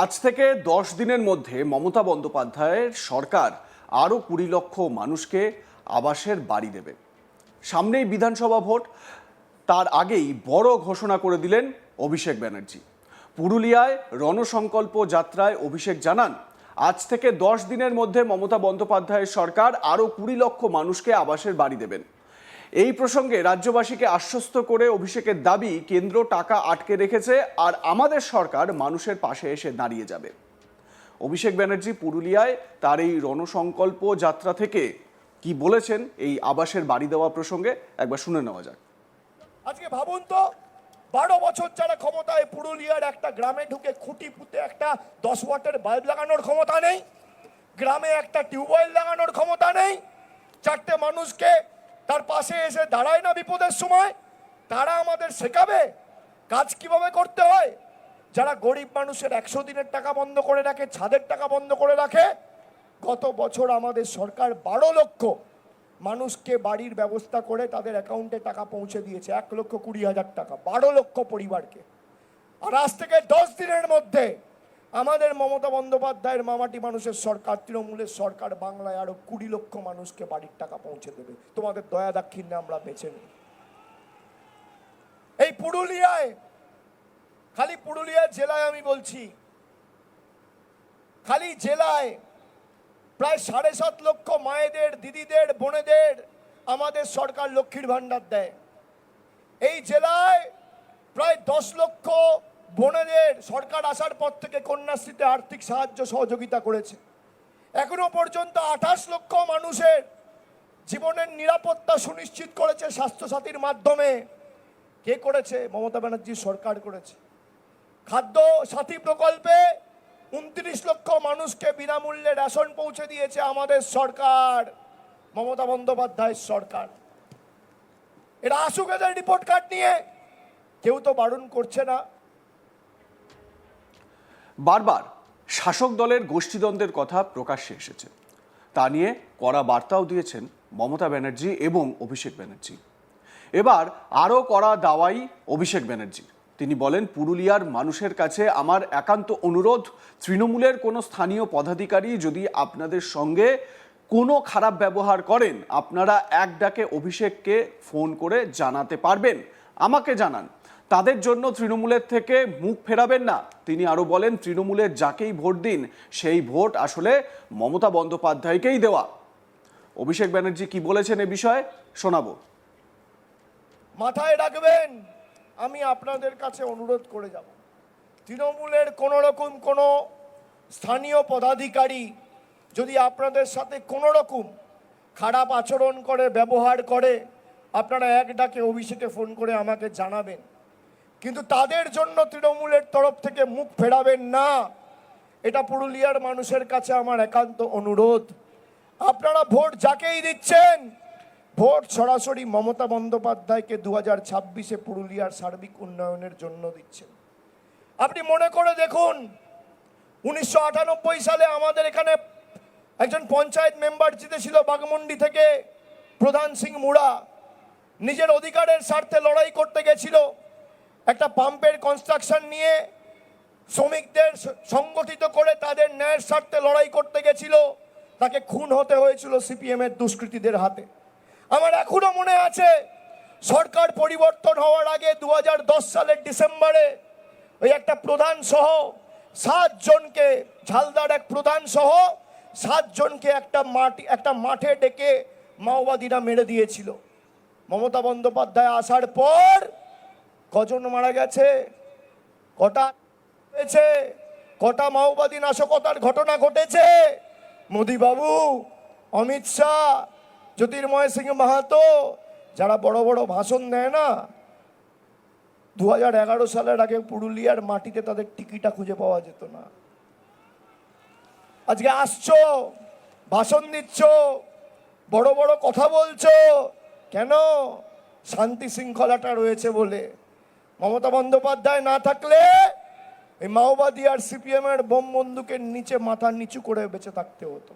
আজ থেকে দশ দিনের মধ্যে মমতা বন্দ্যোপাধ্যায়ের সরকার আরও কুড়ি লক্ষ মানুষকে আবাসের বাড়ি দেবে। সামনেই বিধানসভা ভোট। তার আগেই বড় ঘোষণা করে দিলেন অভিষেক ব্যানার্জি। পুরুলিয়ায় রণসংকল্প যাত্রায় অভিষেক জানান, আজ থেকে দশ দিনের মধ্যে মমতা বন্দ্যোপাধ্যায়ের সরকার আরও কুড়ি লক্ষ মানুষকে আবাসের বাড়ি দেবেন। এই প্রসঙ্গে রাজ্যবাসীকে আশ্বস্ত করে অভিষেকের দাবি, কেন্দ্র টাকা আটকে রেখেছে আর আমাদের সরকার মানুষের পাশে এসে দাঁড়িয়ে যাবে। অভিষেক ব্যানার্জি পুরুলিয়ায় তার এই রণসংকল্প যাত্রা থেকে কি বলেছেন এই আবাসের বাড়ি দেওয়া প্রসঙ্গে একবার শুনে নেওয়া যাক। আজকে ভাবুন তো, বারো বছর যারা ক্ষমতায়, পুরুলিয়ার একটা গ্রামে ঢুকে খুঁটি পুঁতে একটা দশ ওয়াটের বাল্ব লাগানোর ক্ষমতা নেই, গ্রামে একটা টিউবওয়েল লাগানোর ক্ষমতা নেই, চারটে মানুষকে তার পাশে এসে দাঁড়ায় না বিপদের সময়, তারা আমাদের শেখাবে কাজ কীভাবে করতে হয়। যারা গরিব মানুষের একশো দিনের টাকা বন্ধ করে রাখে, ছাদের টাকা বন্ধ করে রাখে, গত বছর আমাদের সরকার বারো লক্ষ মানুষকে বাড়ির ব্যবস্থা করে তাদের অ্যাকাউন্টে টাকা পৌঁছে দিয়েছে, এক লক্ষ কুড়ি হাজার টাকা, বারো লক্ষ পরিবারকে। আর আজ থেকে দশ দিনের মধ্যে আমাদের মমতা বন্দ্যোপাধ্যায়ের মামাটি মানুষের সরকার, তৃণমূলের সরকার বাংলায় আরও কুড়ি লক্ষ মানুষকে বাড়ির টাকা পৌঁছে দেবে। তোমাদের দয়া দাক্ষিণ্যে আমরা বেছে নিই এই পুরুলিয়ায়, খালি পুরুলিয়া জেলায় আমি বলছি, খালি জেলায় প্রায় সাড়ে সাত লক্ষ মায়েদের, দিদিদের, বোনেদের আমাদের সরকার লক্ষ্মীর ভাণ্ডার দেয়। এই জেলায় প্রায় দশ লক্ষ বোনেদের সরকার আসার পর থেকে কন্যাশ্রীতে আর্থিক সাহায্য সহযোগিতা করেছে। এখনও পর্যন্ত আঠাশ লক্ষ মানুষের জীবনের নিরাপত্তা সুনিশ্চিত করেছে স্বাস্থ্যসাথীর মাধ্যমে। কে করেছে? মমতা ব্যানার্জির সরকার করেছে। খাদ্য সাথী প্রকল্পে উনত্রিশ লক্ষ মানুষকে বিনামূল্যে রেশন পৌঁছে দিয়েছে আমাদের সরকার, মমতা বন্দ্যোপাধ্যায়ের সরকার। এরা আসুক এদের রিপোর্ট কার্ড নিয়ে। কেউ তো বারণ করছে না। বারবার শাসক দলের গোষ্ঠীদ্বন্দ্বের কথা প্রকাশ্যে এসেছে। তা নিয়ে কড়া বার্তাও দিয়েছেন মমতা ব্যানার্জি এবং অভিষেক ব্যানার্জি। এবার আরও কড়া দাওয়াই অভিষেক ব্যানার্জি তিনি বলেন, পুরুলিয়ার মানুষের কাছে আমার একান্ত অনুরোধ, তৃণমূলের কোনো স্থানীয় পদাধিকারী যদি আপনাদের সঙ্গে কোনো খারাপ ব্যবহার করেন, আপনারা এক ডাকে অভিষেককে ফোন করে জানাতে পারবেন। আমাকে জানান। তাদের জন্য তৃণমূলের থেকে মুখ ফেরাবেন না। তিনি আরও বলেন তৃণমূলের যাকেই ভোট দিন, সেই ভোট আসলে মমতা বন্দ্যোপাধ্যায়কেই দেওয়া। অভিষেক ব্যানার্জি কি বলেছেন এ বিষয়ে, শোনাবো। মাথায় রাখবেন, আমি আপনাদের কাছে অনুরোধ করে যাব। তৃণমূলের কোনো রকম কোনো স্থানীয় পদাধিকারী যদি আপনাদের সাথে কোনো রকম খারাপ আচরণ করে, ব্যবহার করে, আপনারা এক ডাকে অভিষেকে ফোন করে আমাকে জানাবেন। কিন্তু তাদের জন্য তৃণমূলের তরফ থেকে মুখ ফেরাবেন না। এটা পুরুলিয়ার মানুষের কাছে আমার একান্ত অনুরোধ। আপনারা ভোট যাকেই দিচ্ছেন, ভোট সরাসরি মমতা বন্দ্যোপাধ্যায়কে দু হাজার ছাব্বিশে পুরুলিয়ার সার্বিক উন্নয়নের জন্য দিচ্ছেন। আপনি মনে করে দেখুন, উনিশশো আটানব্বই সালে আমাদের এখানে একজন পঞ্চায়েত মেম্বার জিতেছিল বাগমুন্ডি থেকে, প্রধান সিং মুড়া। নিজের অধিকারের স্বার্থে লড়াই করতে গেছিল। একটা পাম্পের কনস্ট্রাকশন নিয়ে শ্রমিকদের সংগঠিত করে তাদের ন্যায়ের স্বার্থে লড়াই করতে গেছিল, তাকে খুন হতে হয়েছিল সিপিএম এর দুষ্কৃতীদের হাতে। আমার এখনও মনে আছে, সরকার পরিবর্তন হওয়ার আগে দু হাজার দশ সালের ডিসেম্বরে ওই একটা প্রধান সহ সাতজনকে ঝালদার এক প্রধান সহ সাতজনকে একটা মাটি, একটা মাঠে ডেকে মাওবাদীরা মেরে দিয়েছিল। মমতা বন্দ্যোপাধ্যায় আসার পর কজন মারা গেছে? কটা হয়েছে? কটা মাওবাদী নাশকতার ঘটনা ঘটেছে? মোদিবাবু, অমিত শাহ, জ্যোতির্ময় সিং মাহাতো, যারা বড় বড় ভাষণ দেয় না দু হাজার এগারো সালের আগে পুরুলিয়ার মাটিতে তাদের টিকিটা খুঁজে পাওয়া যেত না। আজকে আসছো, ভাষণ দিচ্ছ, বড় বড় কথা বলছো, কেন শান্তি শৃঙ্খলাটা রয়েছে বলে? মমতা বন্দ্যোপাধ্যায় না থাকলে এই মাওবাদী আর সিপিএম এর বোম বন্দুকের নিচে মাথা নিচু করে বেঁচে থাকতে হতো।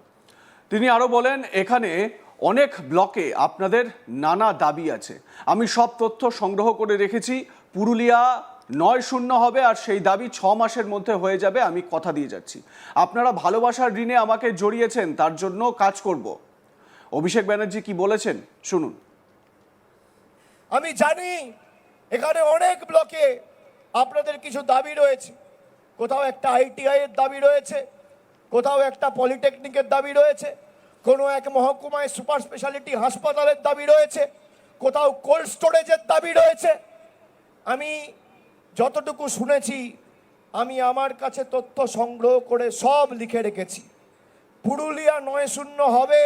তিনি আরও বলেন এখানে অনেক ব্লকে আপনাদের নানা দাবি আছে। আমি সব তথ্য সংগ্রহ করে রেখেছি। পুরুলিয়া নয় শূন্য হবে আর সেই দাবি ছ মাসের মধ্যে হয়ে যাবে আমি কথা দিয়ে যাচ্ছি। আপনারা ভালোবাসার ঋণে আমাকে জড়িয়েছেন তার জন্য কাজ করব। অভিষেক ব্যানার্জি কি বলেছেন? শুনুন। আমি জানি এখানে অনেক ব্লকে আপনাদের কিছু দাবি রয়েছে? কোথাও একটা আইটিআই এর দাবি রয়েছে? কোথাও একটা পলিটেকনিকের দাবি রয়েছে? কোনো এক মহকুমায় সুপার স্পেশালিটি হাসপাতালের দাবি রয়েছে? কোথাও কোল্ড স্টোরেজের দাবি রয়েছে? আমি যতটুকু শুনেছি, আমি আমার কাছে তথ্য সংগ্রহ করে সব লিখে রেখেছি। পুরুলিয়া নয় শূন্য হবে।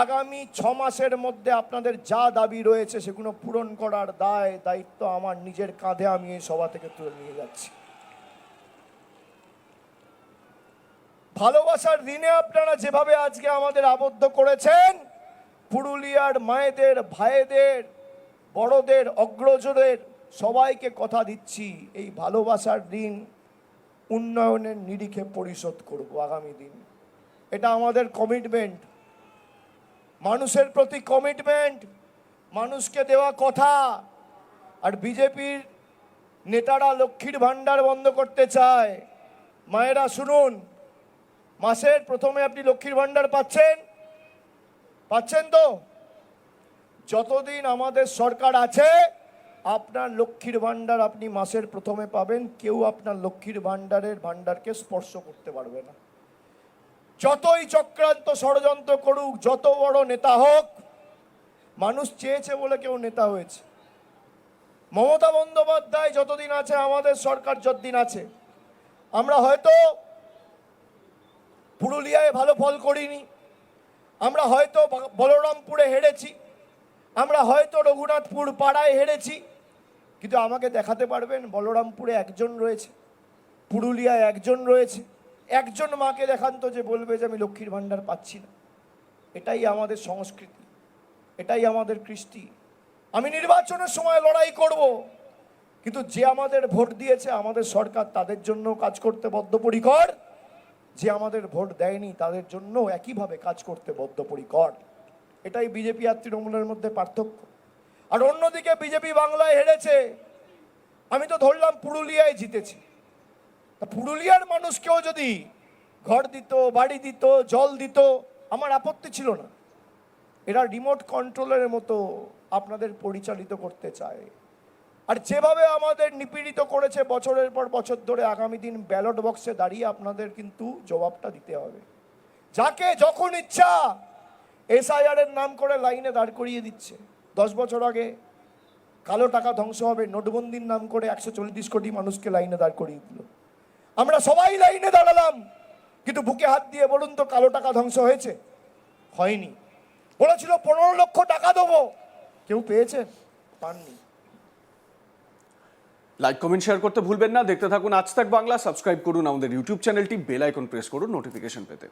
আগামী ছ মাসের মধ্যে আপনাদের যা দাবি রয়েছে সেগুলো পূরণ করার দায়, দায়িত্ব আমার নিজের কাঁধে আমি এই সভা থেকে তুলে নিয়ে যাচ্ছি। ভালোবাসার ঋণে আপনারা যেভাবে আজকে আমাদের আবদ্ধ করেছেন, পুরুলিয়ার মায়েদের, ভাইদের, বড়দের, অগ্রজদের সবাইকে কথা দিচ্ছি, এই ভালোবাসার ঋণ উন্নয়নের নিরিখে পরিশোধ করব আগামী দিন। এটা আমাদের কমিটমেন্ট মানুষের প্রতি কমিটমেন্ট মানুষকে দেওয়া কথা। আর বিজেপির নেতারা লক্ষ্মীর ভাণ্ডার বন্ধ করতে চায়। মায়েরা, শুনুন, মাসের প্রথমে আপনি লক্ষ্মীর ভাণ্ডার পাচ্ছেন? পাচ্ছেন তো? যতদিন আমাদের সরকার আছে, আপনার লক্ষ্মীর ভাণ্ডার আপনি মাসের প্রথমে পাবেন, কেউ আপনার লক্ষ্মীর ভাণ্ডারের ভাণ্ডারকে স্পর্শ করতে পারবে না। যতই চক্রান্ত ষড়যন্ত্র করুক, যত বড় নেতা হোক, মানুষ চেয়েছে বলে কেউ নেতা হয়েছে। মমতা বন্দ্যোপাধ্যায় যতদিন আছে, আমাদের সরকার যতদিন আছে, আমরা হয়তো পুরুলিয়ায় ভালো ফল করিনি, আমরা হয়তো বলরামপুরে হেরেছি, আমরা হয়তো রঘুনাথপুর পাড়ায় হেরেছি, কিন্তু আমাকে দেখাতে পারবেন, বলরামপুরে একজন রয়েছে, পুরুলিয়ায় একজন রয়েছে একজন মাকে দেখান তো যে বলবে যে আমি লক্ষ্মীর ভাণ্ডার পাচ্ছি না। এটাই আমাদের সংস্কৃতি, এটাই আমাদের কৃষ্টি। আমি নির্বাচনের সময় লড়াই করব, কিন্তু যে আমাদের ভোট দিয়েছে আমাদের সরকার তাদের জন্য কাজ করতে বদ্ধপরিকর। যে আমাদের ভোট দেয়নি তাদের জন্য একইভাবে কাজ করতে বদ্ধপরিকর। এটাই বিজেপি আর তৃণমূলের মধ্যে পার্থক্য। আর অন্যদিকে বিজেপি বাংলায় হেরেছে। আমি তো ধরলাম পুরুলিয়ায় জিতেছি। পুরুলিয়ার মানুষকেও যদি ঘর দিত, বাড়ি দিত, জল দিত, আমার আপত্তি ছিল না। এরা রিমোট কন্ট্রোলের মতো আপনাদের পরিচালিত করতে চায়। আর যেভাবে আমাদের নিপীড়িত করেছে বছরের পর বছর ধরে, আগামী দিন ব্যালট বক্সে দাঁড়িয়ে আপনাদের কিন্তু জবাবটা দিতে হবে। যাকে যখন ইচ্ছা এসআইআর এর নাম করে লাইনে দাঁড় করিয়ে দিচ্ছে। দশ বছর আগে কালো টাকা ধ্বংস হবে, নোটবন্দির নাম করে একশো চল্লিশ কোটি মানুষকে লাইনে দাঁড় করিয়ে দিল। আমরা সবাই লাইনে দাঁড়ালাম। কিন্তু বুকে হাত দিয়ে বলুন তো, কালো টাকা ধ্বংস হয়েছে? হয়নি। বলেছিল, পনেরো লক্ষ টাকা দেবো। কেউ পেয়েছে? পাননি। লাইক কমেন্ট শেয়ার করতে ভুলবেন না। দেখতে থাকুন আজ তাক বাংলা। সাবস্ক্রাইব করুন আমাদের ইউটিউব চ্যানেলটি বেল আইকন প্রেস করুন নোটিফিকেশন পেতে।